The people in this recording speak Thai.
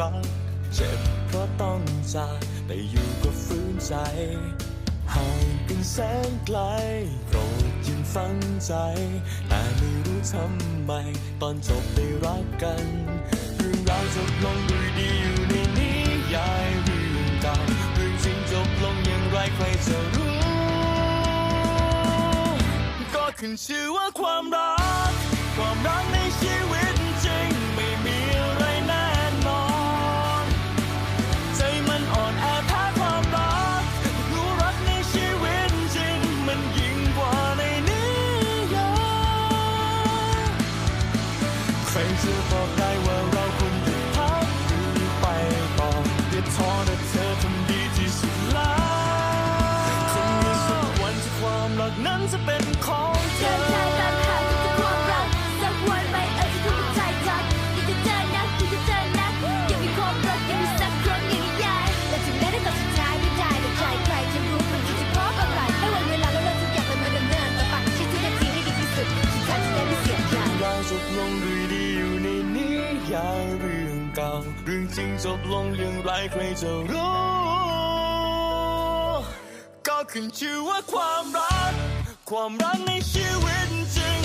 เพราะรัก เจ็บเพราะต้องจากแต่อยู่ก็ฝืนใจ ห่างกันแสนไกลโปรดยังฝังใจ แต่ไม่รู้ทำไม ตอนจบได้รักกันเรื่องราวจบลงด้วยดีอยู่ในนิยายเรื่องเก่าเรื่องจริงจบลงอย่างไรใครจะรู้ ก็ขึ้นชื่อว่าความรัก ความรักใน ใยายเรื่องเก่า เรื่องจริงจบลงอย่างไรใครจะรู้ ก็ขึ้นชื่อว่าความรัก ความรักในชีวิตจริง